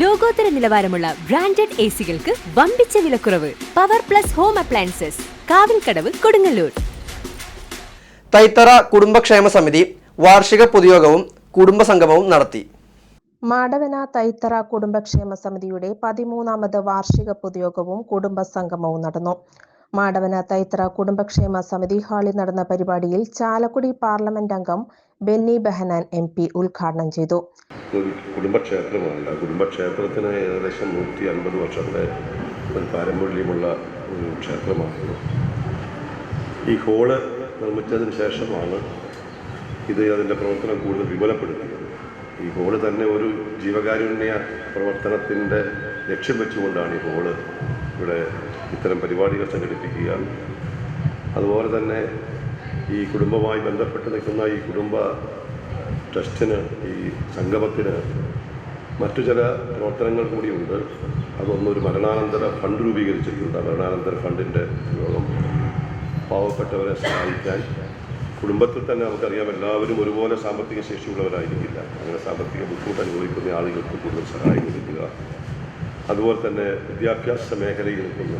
ലോകോത്തര നിലവാരമുള്ള branded A സികൾക്ക് വമ്പിച്ച വിലക്കുറവ്. Power plus home appliances Kavilkadavu Kodungallur. Thaithara കുടുംബക്ഷേമ സമിതി വാർഷിക പൊതുയോഗവും കുടുംബസംഗമവും നടത്തി. മാടവന തൈത്തറ കുടുംബക്ഷേമ സമിതിയുടെ പതിമൂന്നാമത് വാർഷിക പൊതുയോഗവും കുടുംബസംഗമവും നടന്നു. മാടവന തൈത്ര കുടുംബക്ഷേമ സമിതി ഹാളിൽ നടന്ന പരിപാടിയിൽ ചാലക്കുടി പാർലമെന്റ് അംഗം ബെന്നി ബെഹനാൻ എം പി ഉദ്ഘാടനം ചെയ്തു. കുടുംബക്ഷേത്രമാണ് കുടുംബക്ഷേത്രത്തിന് ഏകദേശം നൂറ്റി അൻപത് വർഷത്തെ ഒരു പാരമ്പര്യമുള്ള ഒരു ക്ഷേത്രമായിരുന്നു ഈ ഹോൾ നിർമ്മിച്ചതിന് ശേഷമാണ് ഇത് അതിന്റെ പ്രവർത്തനം കൂടുതൽ വിപുലപ്പെടുത്തിയത്. ഈ ഹോൾ തന്നെ ഒരു ജീവകാരുണ്യ പ്രവർത്തനത്തിന്റെ ലക്ഷ്യം വെച്ചുകൊണ്ടാണ് ഈ ഹോൾ ഇവിടെ ഇത്തരം പരിപാടികൾ സംഘടിപ്പിക്കുക അതുപോലെ തന്നെ ഈ കുടുംബമായി ബന്ധപ്പെട്ട് നിൽക്കുന്ന ഈ കുടുംബ ട്രസ്റ്റിന് ഈ സംഗമത്തിന് മറ്റു ചില പ്രവർത്തനങ്ങൾ കൂടിയുണ്ട്. അതൊന്നൊരു മരണാനന്തര ഫണ്ട് രൂപീകരിച്ചിട്ടുണ്ട്. മരണാനന്തര ഫണ്ടിന്റെ ഉപയോഗം പാവപ്പെട്ടവരെ സഹായിക്കാൻ. കുടുംബത്തിൽ തന്നെ നമുക്കറിയാം എല്ലാവരും ഒരുപോലെ സാമ്പത്തിക ശേഷിയുള്ളവരായിരിക്കില്ല. അങ്ങനെ സാമ്പത്തിക ബുദ്ധിമുട്ട് അനുഭവിക്കുന്ന ആളുകൾക്ക് കൂടുതൽ സഹായം ലഭിക്കുക. അതുപോലെ തന്നെ വിദ്യാഭ്യാസ മേഖലയിൽ നിൽക്കുന്ന.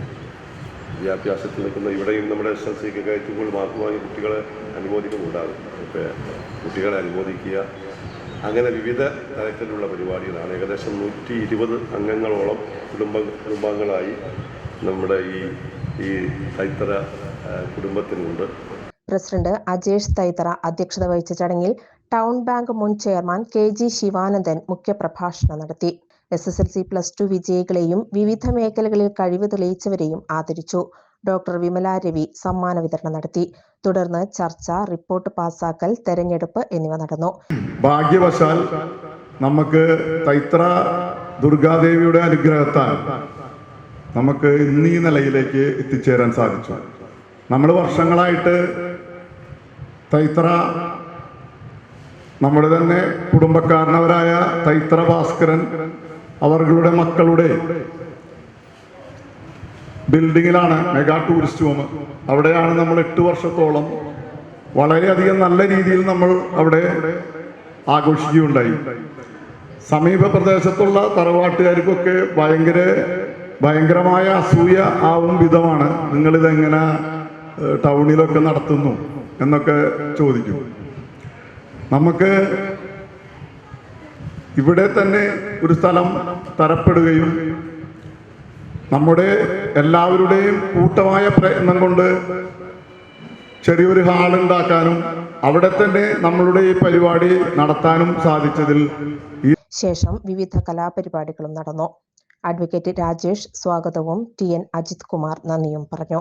വിദ്യാഭ്യാസത്തിൽ നിൽക്കുന്ന ഇവിടെയും നമ്മുടെ എസ് എൽ സിക്കൊക്കെ കയറ്റുമ്പോൾ മാർക്ക് വാങ്ങി കുട്ടികളെ അനുമോദിക്കുന്നുണ്ടാകും. കുട്ടികളെ അനുമോദിക്കുക. അങ്ങനെ വിവിധ തരത്തിലുള്ള പരിപാടികളാണ്. ഏകദേശം നൂറ്റി ഇരുപത് അംഗങ്ങളോളം കുടുംബ കുടുംബാംഗങ്ങളായി നമ്മുടെ ഈ ഈ തൈത്തറ കുടുംബത്തിനുണ്ട്. പ്രസിഡന്റ് അജേഷ് തൈത്തറ അധ്യക്ഷത വഹിച്ച ചടങ്ങിൽ ടൗൺ ബാങ്ക് മുൻ ചെയർമാൻ കെ ജി ശിവാനന്ദൻ മുഖ്യപ്രഭാഷണം നടത്തി. S S L C plus two വിജയികളെയും വിവിധ മേഖലകളിൽ കഴിവ് തെളിയിച്ചവരെയും ആദരിച്ചു. ഡോക്ടർ വിമല രവി സമ്മാന വിതരണം നടത്തി. തുടർന്ന് ചർച്ച റിപ്പോർട്ട് പാസാക്കൽ തെരഞ്ഞെടുപ്പ് എന്നിവ നടന്നു. ഭാഗ്യവശാൽ നമുക്ക് തൈത്ര ദുർഗാദേവിയുടെ അനുഗ്രഹത്താൽ നമുക്ക് ഇന്ന് ഈ നിലയിലേക്ക് എത്തിച്ചേരാൻ സാധിച്ചു. നമ്മൾ വർഷങ്ങളായിട്ട് തൈത്ര നമ്മുടെ തന്നെ കുടുംബക്കാരനവരായ തൈത്ര ഭാസ്കരൻ അവരുടെ മക്കളുടെ ബിൽഡിങ്ങിലാണ് മെഗാ ടൂറിസ്റ്റ് ഹോം. അവിടെയാണ് നമ്മൾ എട്ട് വർഷത്തോളം വളരെയധികം നല്ല രീതിയിൽ നമ്മൾ അവിടെ ആഘോഷിക്കുകയുണ്ടായി. സമീപ പ്രദേശത്തുള്ള തറവാട്ടുകാർക്കൊക്കെ ഭയങ്കര ഭയങ്കരമായ അസൂയ ആവും വിധമാണ് നിങ്ങളിതെങ്ങനെ ടൗണിലൊക്കെ നടത്തുന്നു എന്നൊക്കെ ചോദിക്കും. നമുക്ക് ഇവിടെ തന്നെ ഒരു സ്ഥലം തരപ്പെടുകയും നമ്മുടെ എല്ലാവരുടെയും കൂട്ടമായ പ്രയത്നം കൊണ്ട് ചെറിയൊരു ഹാൾ ഉണ്ടാക്കാനും അവിടെ തന്നെ നമ്മളുടെ ഈ പരിപാടി നടത്താനും സാധിച്ചതിൽ ശേഷം വിവിധ കലാപരിപാടികളും നടന്നു. അഡ്വക്കേറ്റ് രാജേഷ് സ്വാഗതവും ടി എൻ അജിത് കുമാർ നന്ദിയും പറഞ്ഞു.